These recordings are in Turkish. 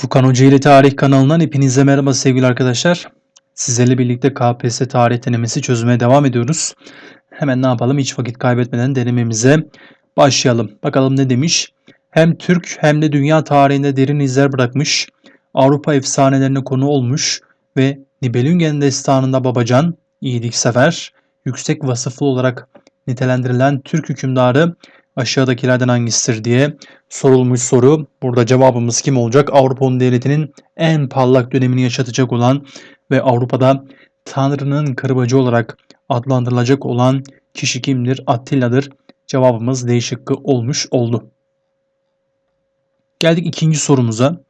Furkan Hoca ile Tarih kanalından hepinize merhaba sevgili arkadaşlar. Sizlerle birlikte KPSS tarih denemesi çözmeye devam ediyoruz. Hemen ne yapalım hiç vakit kaybetmeden denememize başlayalım. Bakalım ne demiş? Hem Türk hem de dünya tarihinde derin izler bırakmış, Avrupa efsanelerine konu olmuş ve Nibelungen destanında Babacan, iyiliksever, yüksek vasıflı olarak nitelendirilen Türk hükümdarı aşağıdakilerden hangisidir diye sorulmuş soru. Burada cevabımız kim olacak? Avrupa Devleti'nin en parlak dönemini yaşatacak olan ve Avrupa'da Tanrı'nın kırbacı olarak adlandırılacak olan kişi kimdir? Attilla'dır. Cevabımız D olmuş oldu. Geldik ikinci sorumuza.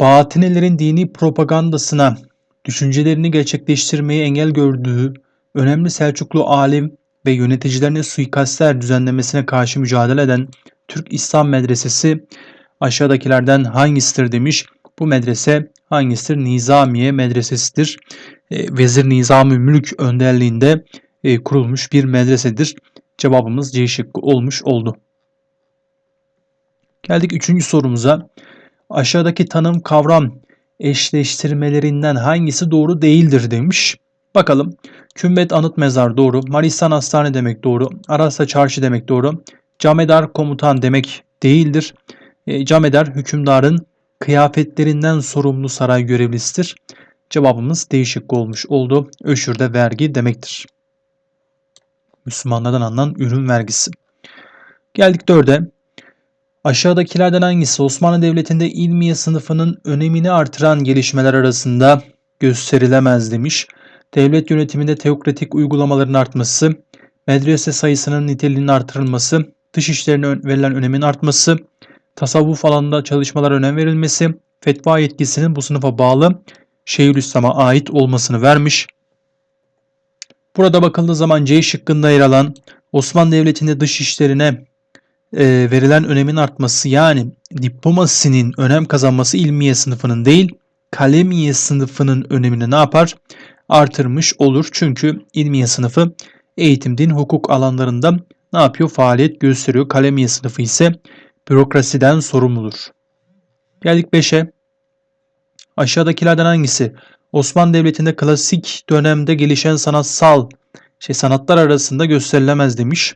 Batinelerin dini propagandasına düşüncelerini gerçekleştirmeyi engel gördüğü önemli Selçuklu alim ve yöneticilerine suikastler düzenlemesine karşı mücadele eden Türk İslam Medresesi aşağıdakilerden hangisidir demiş. Bu medrese hangisidir? Nizamiye Medresesidir. E, Vezir Nizami Mülk önderliğinde e, kurulmuş bir medresedir. Cevabımız C şıkkı olmuş oldu. Geldik üçüncü sorumuza. Aşağıdaki tanım kavram eşleştirmelerinden hangisi doğru değildir demiş. Bakalım. Kümbet anıt mezar doğru. Maristan hastane demek doğru. Arasa çarşı demek doğru. Camedar komutan demek değildir. E, camedar hükümdarın kıyafetlerinden sorumlu saray görevlisidir. Cevabımız değişik olmuş oldu. Öşürde vergi demektir. Müslümanlardan alınan ürün vergisi. Geldik dörde. Aşağıdakilerden hangisi Osmanlı Devleti'nde ilmiye sınıfının önemini artıran gelişmeler arasında gösterilemez demiş. Devlet yönetiminde teokratik uygulamaların artması, medrese sayısının niteliğinin artırılması, dış işlerine verilen önemin artması, tasavvuf alanında çalışmalara önem verilmesi, fetva yetkisinin bu sınıfa bağlı Şeyhülislam'a ait olmasını vermiş. Burada bakıldığı zaman C şıkkında yer alan Osmanlı Devleti'nde dış işlerine e, verilen önemin artması yani diplomasinin önem kazanması ilmiye sınıfının değil kalemiye sınıfının önemini ne yapar? Artırmış olur. Çünkü ilmiye sınıfı eğitim, din, hukuk alanlarında ne yapıyor? Faaliyet gösteriyor. Kalemiye sınıfı ise bürokrasiden sorumludur. Geldik 5'e. Aşağıdakilerden hangisi? Osmanlı Devleti'nde klasik dönemde gelişen sanatsal şey sanatlar arasında gösterilemez demiş.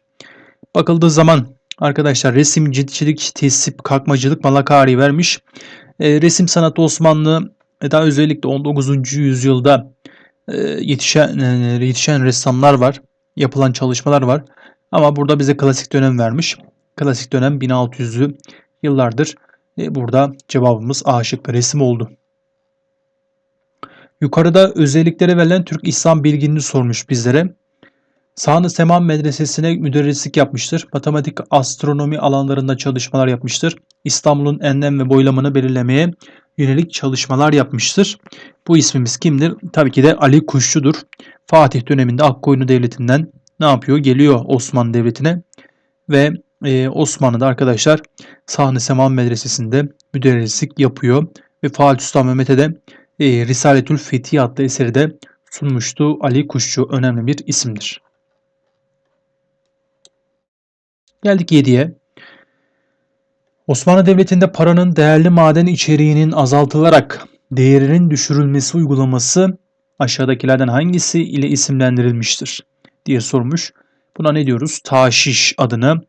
Bakıldığı zaman arkadaşlar resim, ciltçilik, tesip, kalkmacılık, malakari vermiş. E, resim sanatı Osmanlı e, daha özellikle 19. yüzyılda yetişen, e, yetişen ressamlar var. Yapılan çalışmalar var. Ama burada bize klasik dönem vermiş. Klasik dönem 1600'lü yıllardır. E, burada cevabımız A şıkkı resim oldu. Yukarıda özelliklere verilen Türk İslam bilginini sormuş bizlere. Sağnı Seman Medresesi'ne müderrislik yapmıştır. Matematik, astronomi alanlarında çalışmalar yapmıştır. İstanbul'un enlem ve boylamını belirlemeye yönelik çalışmalar yapmıştır. Bu ismimiz kimdir? Tabii ki de Ali Kuşçu'dur. Fatih döneminde Akkoyunlu Devleti'nden ne yapıyor? Geliyor Osmanlı Devleti'ne ve e, Osmanlı'da arkadaşlar Sahne Seman Medresesi'nde müderrislik yapıyor ve Fatih Sultan Mehmet'e de e, Risaletül Fethi adlı eseri de sunmuştu. Ali Kuşçu önemli bir isimdir. Geldik 7'ye. Osmanlı Devleti'nde paranın değerli maden içeriğinin azaltılarak değerinin düşürülmesi uygulaması aşağıdakilerden hangisi ile isimlendirilmiştir diye sormuş. Buna ne diyoruz? Taşiş adını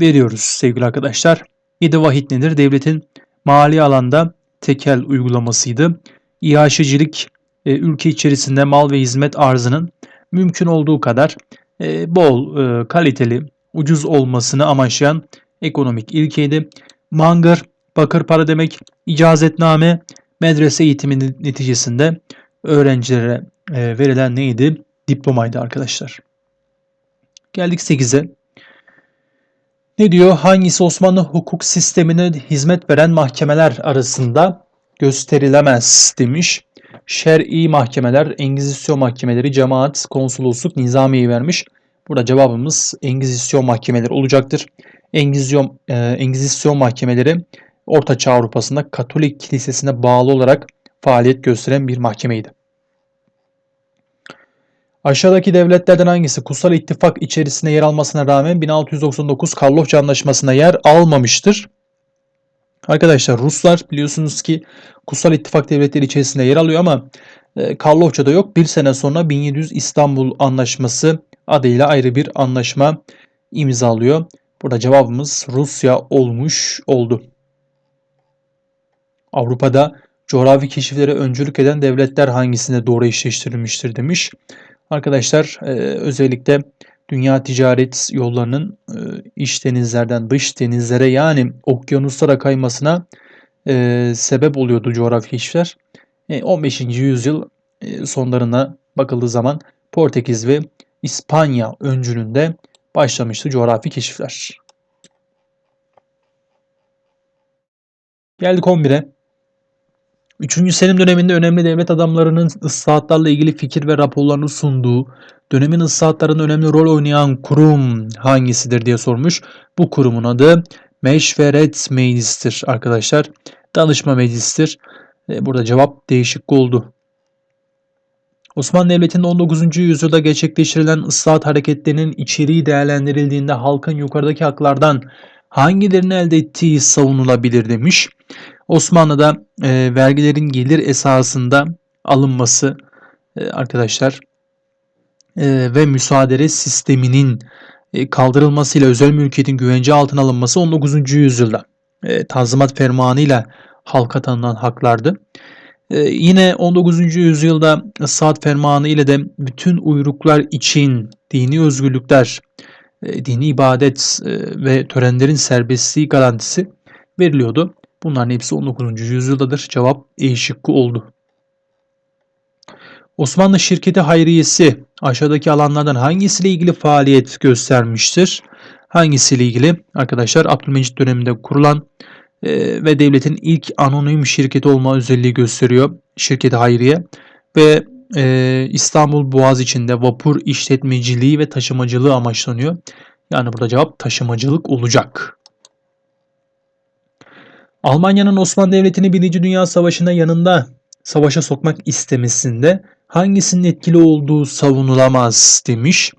veriyoruz sevgili arkadaşlar. 7 vahit nedir? Devletin mali alanda tekel uygulamasıydı. İhaşecilik e, ülke içerisinde mal ve hizmet arzının mümkün olduğu kadar e, bol, e, kaliteli, ucuz olmasını amaçlayan ekonomik ilkeydi. Mangır, bakır para demek, icazetname, medrese eğitimi neticesinde öğrencilere e, verilen neydi? Diplomaydı arkadaşlar. Geldik 8'e. Ne diyor? Hangisi Osmanlı hukuk sistemine hizmet veren mahkemeler arasında gösterilemez demiş. Şer'i mahkemeler, Engizisyon mahkemeleri, cemaat, konsolosluk, nizamiyi vermiş. Burada cevabımız Engizisyon mahkemeleri olacaktır. Engizisyon, e, Engizisyon mahkemeleri Orta Çağ Avrupa'sında Katolik Kilisesi'ne bağlı olarak faaliyet gösteren bir mahkemeydi. Aşağıdaki devletlerden hangisi Kutsal İttifak içerisinde yer almasına rağmen 1699 Karlofça Anlaşması'na yer almamıştır? Arkadaşlar Ruslar biliyorsunuz ki Kutsal İttifak Devletleri içerisinde yer alıyor ama e, Karlofça'da yok. Bir sene sonra 1700 İstanbul Anlaşması adıyla ayrı bir anlaşma imzalıyor. Burada cevabımız Rusya olmuş oldu. Avrupa'da coğrafi keşiflere öncülük eden devletler hangisinde doğru eşleştirilmiştir demiş. Arkadaşlar e, özellikle dünya ticaret yollarının e, iç denizlerden dış denizlere yani okyanuslara kaymasına e, sebep oluyordu coğrafi keşifler. 15. yüzyıl sonlarına bakıldığı zaman Portekiz ve İspanya öncülüğünde başlamıştı coğrafi keşifler. Geldik 11'e. 3. Selim döneminde önemli devlet adamlarının ıslahatlarla ilgili fikir ve raporlarını sunduğu, dönemin ıslahatlarında önemli rol oynayan kurum hangisidir diye sormuş. Bu kurumun adı Meşveret Meclisi'dir arkadaşlar. Danışma meclisidir. E, burada cevap değişik oldu. Osmanlı Devleti'nde 19. yüzyılda gerçekleştirilen ıslahat hareketlerinin içeriği değerlendirildiğinde halkın yukarıdaki haklardan hangilerini elde ettiği savunulabilir demiş. Osmanlı'da e, vergilerin gelir esasında alınması e, arkadaşlar e, ve müsaade sisteminin e, kaldırılmasıyla özel mülkiyetin güvence altına alınması 19. yüzyılda e, Tanzimat Fermanı ile halka tanınan haklardı. E, yine 19. yüzyılda Saat Fermanı ile de bütün uyruklar için dini özgürlükler, e, dini ibadet e, ve törenlerin serbestliği garantisi veriliyordu. Bunların hepsi 19. yüzyıldadır. Cevap E şıkkı oldu. Osmanlı Şirketi Hayriyesi aşağıdaki alanlardan hangisiyle ilgili faaliyet göstermiştir? Hangisiyle ilgili? Arkadaşlar Abdülmecit döneminde kurulan e, ve devletin ilk anonim şirketi olma özelliği gösteriyor. Şirketi Hayriye ve e, İstanbul Boğaz içinde vapur işletmeciliği ve taşımacılığı amaçlanıyor. Yani burada cevap taşımacılık olacak. Almanya'nın Osmanlı Devleti'ni 1. Dünya Savaşı'nda yanında savaşa sokmak istemesinde hangisinin etkili olduğu savunulamaz demiş.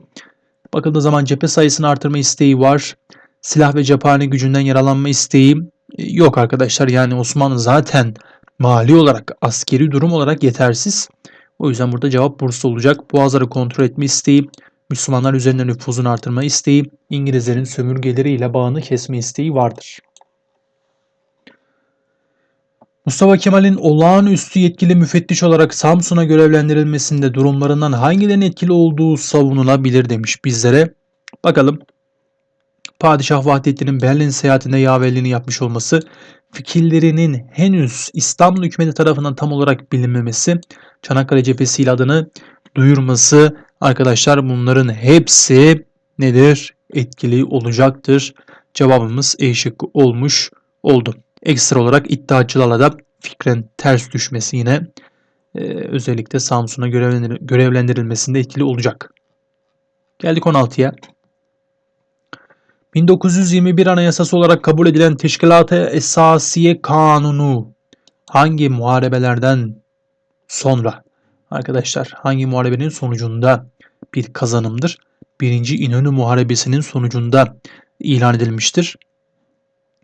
Bakıldığı zaman cephe sayısını artırma isteği var. Silah ve cephane gücünden yaralanma isteği yok arkadaşlar. Yani Osmanlı zaten mali olarak, askeri durum olarak yetersiz. O yüzden burada cevap Bursa olacak. Boğazları kontrol etme isteği, Müslümanlar üzerinde nüfuzunu artırma isteği, İngilizlerin sömürgeleriyle bağını kesme isteği vardır. Mustafa Kemal'in olağanüstü yetkili müfettiş olarak Samsun'a görevlendirilmesinde durumlarından hangilerinin etkili olduğu savunulabilir demiş bizlere. Bakalım. Padişah Vahdettin'in Berlin seyahatinde yaverliğini yapmış olması, fikirlerinin henüz İstanbul hükümeti tarafından tam olarak bilinmemesi, Çanakkale cephesiyle adını duyurması arkadaşlar bunların hepsi nedir? Etkili olacaktır. Cevabımız E şıkkı olmuş oldu. Ekstra olarak iddiacılarla da fikren ters düşmesi yine e, özellikle Samsun'a görevlendir görevlendirilmesinde etkili olacak. Geldik 16'ya. 1921 Anayasası olarak kabul edilen Teşkilat-ı Esasiye Kanunu hangi muharebelerden sonra arkadaşlar hangi muharebenin sonucunda bir kazanımdır? Birinci İnönü Muharebesi'nin sonucunda ilan edilmiştir.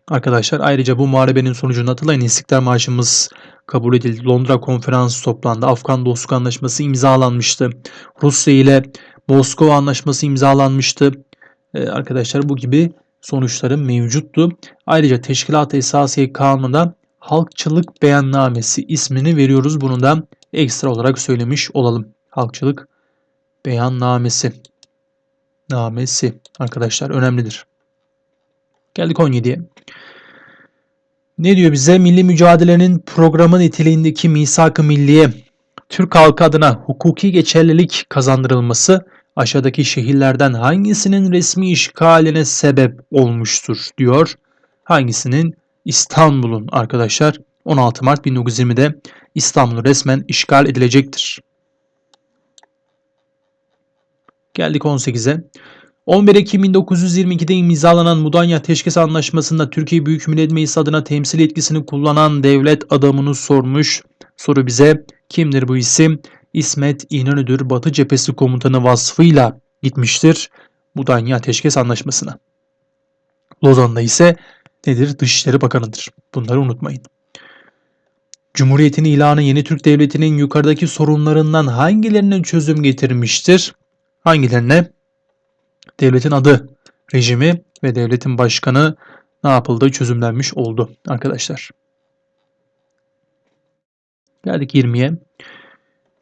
Arkadaşlar ayrıca bu muharebenin sonucunda hatırlayın İstiklal Marşımız kabul edildi. Londra konferansı toplandı. Afgan Dostluk Anlaşması imzalanmıştı. Rusya ile Moskova Anlaşması imzalanmıştı. Ee, arkadaşlar bu gibi sonuçları mevcuttu. Ayrıca Teşkilat-ı Esasiye Kanunu'na Halkçılık Beyannamesi ismini veriyoruz. Bunu da ekstra olarak söylemiş olalım. Halkçılık Beyannamesi. Namesi arkadaşlar önemlidir. Geldik 17'ye. Ne diyor bize? Milli mücadelenin programı niteliğindeki misak-ı milliye Türk halkı adına hukuki geçerlilik kazandırılması aşağıdaki şehirlerden hangisinin resmi işgaline sebep olmuştur diyor. Hangisinin? İstanbul'un arkadaşlar 16 Mart 1920'de İstanbul resmen işgal edilecektir. Geldik 18'e. 11 Ekim 1922'de imzalanan Mudanya Teşkis Anlaşması'nda Türkiye Büyük Millet Meclisi adına temsil etkisini kullanan devlet adamını sormuş. Soru bize kimdir bu isim? İsmet İnönü'dür. Batı Cephesi Komutanı vasfıyla gitmiştir Mudanya Ateşkes Anlaşması'na. Lozan'da ise nedir? Dışişleri Bakanı'dır. Bunları unutmayın. Cumhuriyetin ilanı yeni Türk Devleti'nin yukarıdaki sorunlarından hangilerine çözüm getirmiştir? Hangilerine? Devletin adı, rejimi ve devletin başkanı ne yapıldı? Çözümlenmiş oldu arkadaşlar. Geldik 20'ye.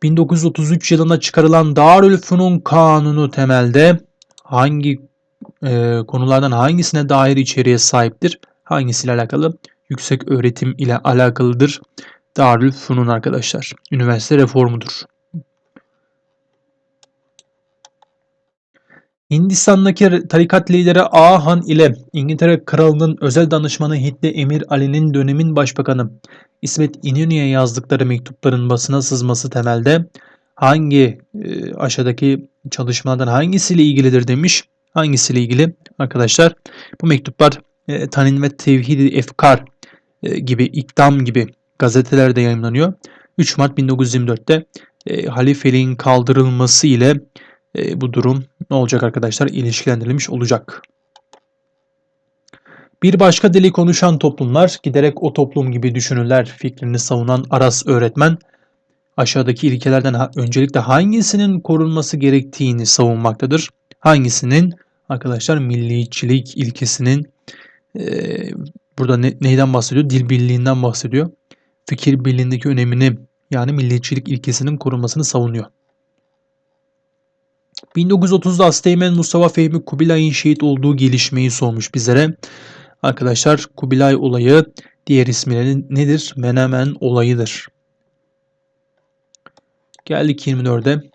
1933 yılında çıkarılan Darülfünun Kanunu temelde hangi e, konulardan hangisine dair içeriğe sahiptir? Hangisiyle alakalı? Yüksek öğretim ile alakalıdır. Darülfünun arkadaşlar. Üniversite reformudur. Hindistan'daki tarikat lideri Ahan ile İngiltere Kralı'nın özel danışmanı Hitli Emir Ali'nin dönemin başbakanı İsmet İnönü'ye yazdıkları mektupların basına sızması temelde hangi e, aşağıdaki çalışmalardan hangisiyle ilgilidir demiş. Hangisiyle ilgili arkadaşlar? Bu mektuplar e, Tanin ve Tevhid-i Efkar e, gibi, İkdam gibi gazetelerde yayınlanıyor. 3 Mart 1924'te e, halifeliğin kaldırılması ile e, bu durum ne olacak arkadaşlar? İlişkilendirilmiş olacak. Bir başka dili konuşan toplumlar giderek o toplum gibi düşünürler fikrini savunan Aras öğretmen aşağıdaki ilkelerden öncelikle hangisinin korunması gerektiğini savunmaktadır. Hangisinin arkadaşlar milliyetçilik ilkesinin e, burada ne, neyden bahsediyor? Dil birliğinden bahsediyor. Fikir birliğindeki önemini yani milliyetçilik ilkesinin korunmasını savunuyor. 1930'da Asteğmen Mustafa Fehmi Kubilay'ın şehit olduğu gelişmeyi sormuş bizlere. Arkadaşlar Kubilay olayı diğer ismiyle nedir? Menemen olayıdır. Geldik 24'e.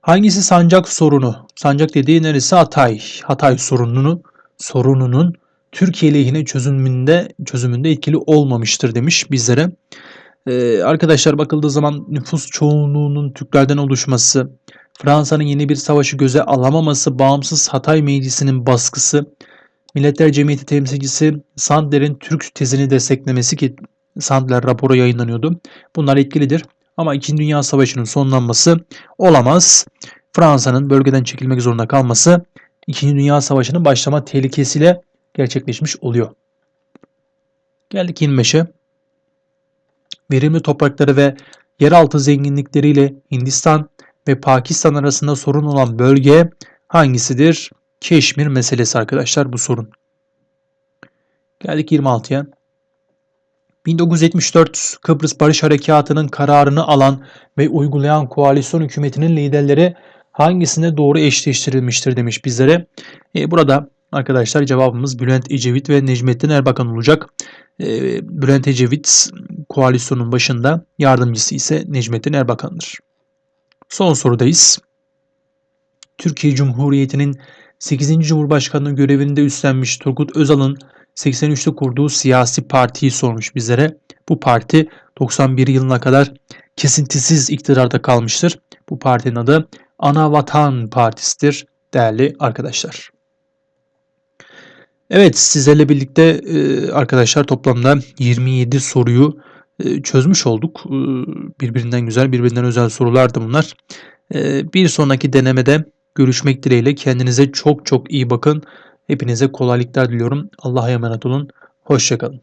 Hangisi sancak sorunu? Sancak dediği neresi? Hatay. Hatay sorununu sorununun Türkiye lehine çözümünde çözümünde etkili olmamıştır demiş bizlere. Ee, arkadaşlar bakıldığı zaman nüfus çoğunluğunun Türklerden oluşması, Fransa'nın yeni bir savaşı göze alamaması, bağımsız Hatay Meclisi'nin baskısı, Milletler Cemiyeti temsilcisi Sandler'in Türk tezini desteklemesi ki Sandler raporu yayınlanıyordu. Bunlar etkilidir. Ama 2. Dünya Savaşı'nın sonlanması olamaz. Fransa'nın bölgeden çekilmek zorunda kalması 2. Dünya Savaşı'nın başlama tehlikesiyle gerçekleşmiş oluyor. Geldik 25'e. Verimli toprakları ve yeraltı zenginlikleriyle Hindistan ve Pakistan arasında sorun olan bölge hangisidir? Keşmir meselesi arkadaşlar bu sorun. Geldik 26'ya. 1974 Kıbrıs Barış Harekatı'nın kararını alan ve uygulayan koalisyon hükümetinin liderleri hangisine doğru eşleştirilmiştir demiş bizlere. E, burada arkadaşlar cevabımız Bülent Ecevit ve Necmettin Erbakan olacak. E, Bülent Ecevit koalisyonun başında yardımcısı ise Necmettin Erbakan'dır. Son sorudayız. Türkiye Cumhuriyeti'nin 8. Cumhurbaşkanlığı görevinde üstlenmiş Turgut Özal'ın 83'te kurduğu siyasi partiyi sormuş bizlere. Bu parti 91 yılına kadar kesintisiz iktidarda kalmıştır. Bu partinin adı Ana Vatan Partisi'dir değerli arkadaşlar. Evet sizlerle birlikte e, arkadaşlar toplamda 27 soruyu e, çözmüş olduk. E, birbirinden güzel, birbirinden özel sorulardı bunlar. Bir sonraki denemede görüşmek dileğiyle kendinize çok çok iyi bakın. Hepinize kolaylıklar diliyorum. Allah'a emanet olun. Hoşçakalın.